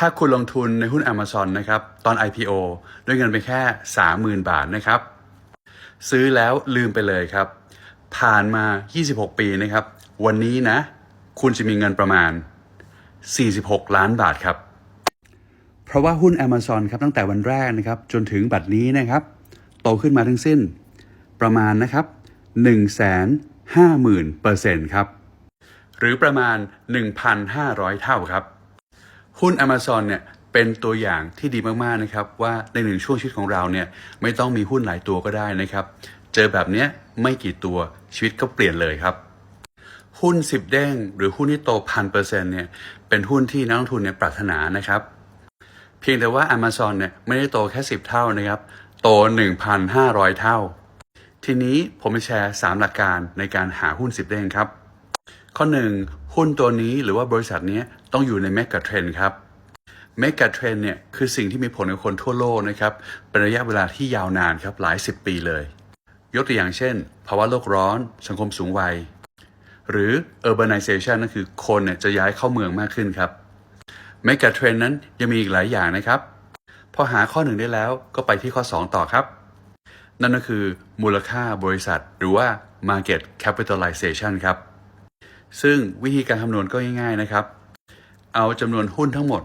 ถ้าคุณลงทุนในหุ้น Amazon นะครับ ตอน IPO ด้วยเงินไปแค่ 30,000 บาทนะครับ ซื้อแล้วลืมไปเลยครับ ผ่านมา 26 ปีนะครับ วันนี้นะ คุณจะมีเงินประมาณ 46 ล้านบาทครับ เพราะว่าหุ้น Amazon ครับตั้งแต่วันแรกนะครับ จนถึงบัดนี้นะครับ โตขึ้นมาทั้งสิ้น ประมาณนะครับ150,000เปอร์เซ็นต์ครับ หรือประมาณ 1,500 เท่าครับ หุ้น Amazon เนี่ยเป็นตัวอย่างที่ดีมากๆนะครับว่าในหนึ่งช่วงชีวิตของเราเนี่ยไม่ต้องมีหุ้นหลายตัวก็ได้นะครับ เจอแบบเนี้ยไม่กี่ตัวชีวิตก็เปลี่ยนเลยครับ หุ้น 10 เด้ง หรือหุ้นที่โตพันเปอร์เซ็นต์เนี่ยเป็นหุ้นที่นักลงทุนเนี่ยปรารถนานะครับ เพียงแต่ว่า Amazon เนี่ยไม่ได้โตแค่ 10 เท่านะครับ โต 1,500 เท่า ทีนี้ผมจะแชร์ 3 หลักการในการหาหุ้น 10 เด้งครับ ข้อ 1 หุ้นตัวนี้หรือว่าบริษัทนี้ต้องอยู่ในเมกะเทรนครับเมกะเทรนเนี่ยคือสิ่งที่มีผลกับคนทั่วโลกนะครับเป็นระยะเวลาที่ยาวนานครับหลายสิบปีเลย ยกตัวอย่างเช่น ภาวะโลกร้อน สังคมสูงวัย หรือ urbanization นั่นคือคนเนี่ยจะย้ายเข้าเมืองมากขึ้นครับเมกะเทรนนั้นยังมีอีกหลายอย่างนะครับ พอหาข้อหนึ่งได้แล้วก็ไปที่ข้อ 2 ต่อครับ นั่นก็คือมูลค่าบริษัท หรือว่า market capitalization ครับ ซึ่งวิธีการคำนวณก็ง่ายๆนะครับ เอาจำนวนหุ้นทั้งหมด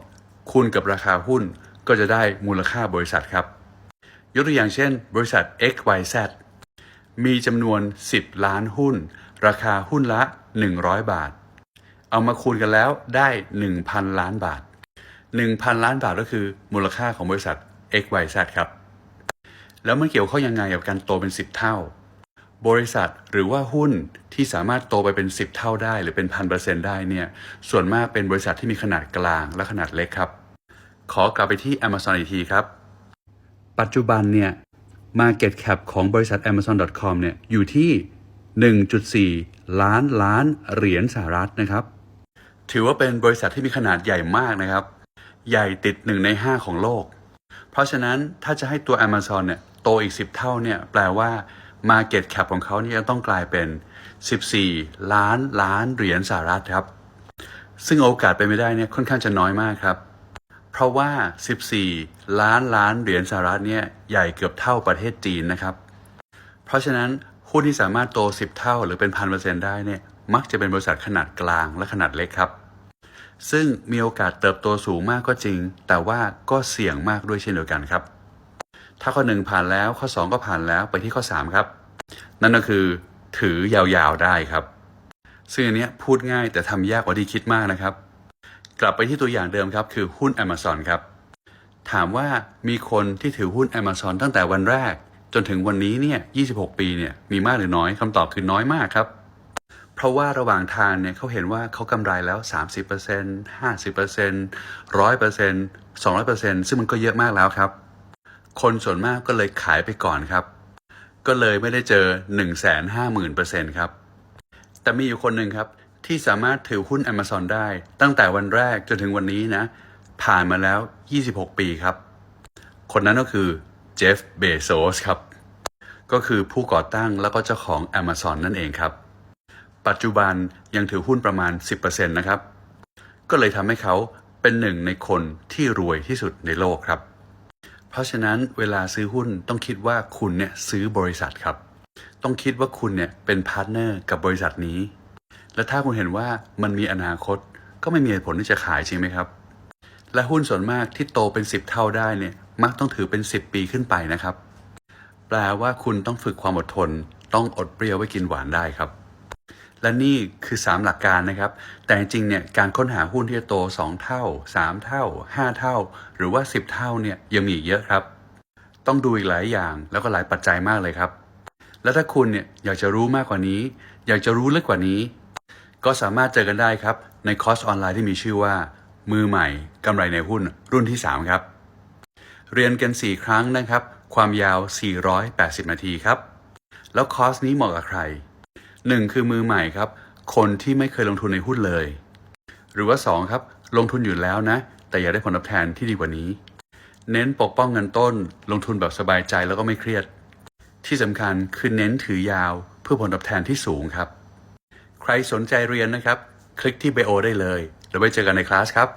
คูณกับราคาหุ้นก็จะได้มูลค่าบริษัทครับ ยกตัวอย่างเช่น บริษัท XYZ มีจำนวน 10 ล้านหุ้น ราคาหุ้นละ 100 บาท เอามาคูณกันแล้วได้ 1,000 ล้านบาท 1,000 ล้านบาทก็คือมูลค่าของบริษัท XYZ ครับ แล้วมันเกี่ยวข้องยังไงกับการโตเป็น 10 เท่า บริษัทหรือว่าหุ้นที่สามารถโตไปเป็น 10 เท่าได้ หรือเป็นพันเปอร์เซ็นต์ได้เนี่ยส่วนมากเป็นบริษัทที่มีขนาดกลางและขนาดเล็กครับ ขอกลับไปที่ Amazon อีกทีครับ ปัจจุบันเนี่ย Market Cap ของบริษัท Amazon.com เนี่ยอยู่ที่ 1.4 ล้านล้านเหรียญสหรัฐนะครับ ถือว่าเป็นบริษัทที่มีขนาดใหญ่มากนะครับ ใหญ่ติด 1 ใน 5 ของโลก เพราะฉะนั้นถ้าจะให้ตัว Amazon เนี่ยโตอีก 10 เท่าเนี่ยแปลว่า Market Cap ของเขาเนี่ยต้องกลายเป็น 14 ล้านล้านเหรียญสหรัฐครับ ซึ่งโอกาสเป็นไม่ได้เนี่ยค่อนข้างจะน้อยมากครับ เพราะว่า 14 ล้านล้านเหรียญสหรัฐเนี่ยใหญ่เกือบเท่าประเทศจีนนะครับ เพราะฉะนั้นหุ้นที่สามารถโต 10 เท่าหรือเป็นพันเปอร์เซ็นต์ได้เนี่ยมักจะเป็นบริษัทขนาดกลางและขนาดเล็กครับ ซึ่งมีโอกาสเติบโตสูงมากก็จริง แต่ว่าก็เสี่ยงมากด้วยเช่นเดียวกันครับ ถ้าข้อหนึ่งผ่านแล้วข้อ 2 ก็ผ่านแล้วไปที่ข้อ 3 ครับ นั่นก็คือถือยาวๆได้ครับ ซึ่งอันนี้พูดง่ายแต่ทำยากกว่าที่คิดมากนะครับ กลับไปที่ตัวอย่างเดิมครับ คือหุ้น Amazon ครับ ถามว่ามีคนที่ถือหุ้น Amazon ตั้งแต่วันแรก จนถึงวันนี้เนี่ย 26 ปีเนี่ยมีมากหรือน้อยคำตอบคือน้อยมากครับเพราะว่าระหว่างทางเนี่ยเขาเห็นว่าเขากำไรแล้ว 30% 50% 100% 200%ซึ่งมันก็เยอะมากแล้วครับ คนส่วนมากก็เลยขายไปก่อนครับ ก็เลยไม่ได้เจอ 150,000%ครับ แต่มีอยู่คนหนึ่งครับ ที่สามารถถือหุ้น Amazon ได้ ตั้งแต่วันแรกจนถึงวันนี้นะ ผ่านมาแล้ว 26 ปีครับ คนนั้นก็คือเจฟฟ์เบโซสครับ ก็คือผู้ก่อตั้งแล้วก็เจ้าของ Amazon นั่นเองครับ ปัจจุบันยังถือหุ้นประมาณ 10%นะครับ ก็เลยทำให้เขาเป็นหนึ่งในคนที่รวยที่สุดในโลกครับ เพราะฉะนั้นเวลาซื้อหุ้นต้องคิดว่าคุณเนี่ยซื้อบริษัทครับ ต้องคิดว่าคุณเนี่ยเป็นพาร์ทเนอร์กับบริษัทนี้ และถ้าคุณเห็นว่ามันมีอนาคตก็ไม่มีเหตุผลที่จะขายจริงไหมครับ และหุ้นส่วนมากที่โตเป็น 10 เท่าได้เนี่ยมักต้องถือเป็น 10 ปีขึ้นไปนะครับ แปลว่าคุณต้องฝึกความอดทน ต้องอดเปรี้ยวไว้กินหวานได้ครับ และนี่คือ 3 หลักการนะครับ แต่จริงเนี่ยการค้นหาหุ้นที่จะโต 2 เท่า 3 เท่า 5 เท่า หรือว่า 10 เท่าเนี่ยยังมีอีกเยอะครับ ต้องดูอีกหลายอย่างแล้วก็หลายปัจจัยมากเลยครับ และถ้าคุณเนี่ยอยากจะรู้มากกว่านี้ อยากจะรู้ลึกกว่านี้ ก็สามารถเจอกันได้ครับในคอร์สออนไลน์ที่มีชื่อว่า มือใหม่กำไรในหุ้นรุ่นที่ 3 ครับ เรียนกัน 4 ครั้งนะครับ ความยาว 480 นาทีครับ แล้วคอร์สนี้เหมาะกับใคร หนึ่งคือมือใหม่ครับ คนที่ไม่เคยลงทุนในหุ้นเลย หรือว่าสองครับ ลงทุนอยู่แล้วนะ แต่อยากได้ผลตอบแทนที่ดีกว่านี้ เน้นปกป้องเงินต้น ลงทุนแบบสบายใจแล้วก็ไม่เครียด ที่สำคัญคือเน้นถือยาวเพื่อผลตอบแทนที่สูงครับ ใครสนใจเรียนนะครับ คลิกที่ไบโอได้เลย แล้วไว้เจอกันในคลาสครับ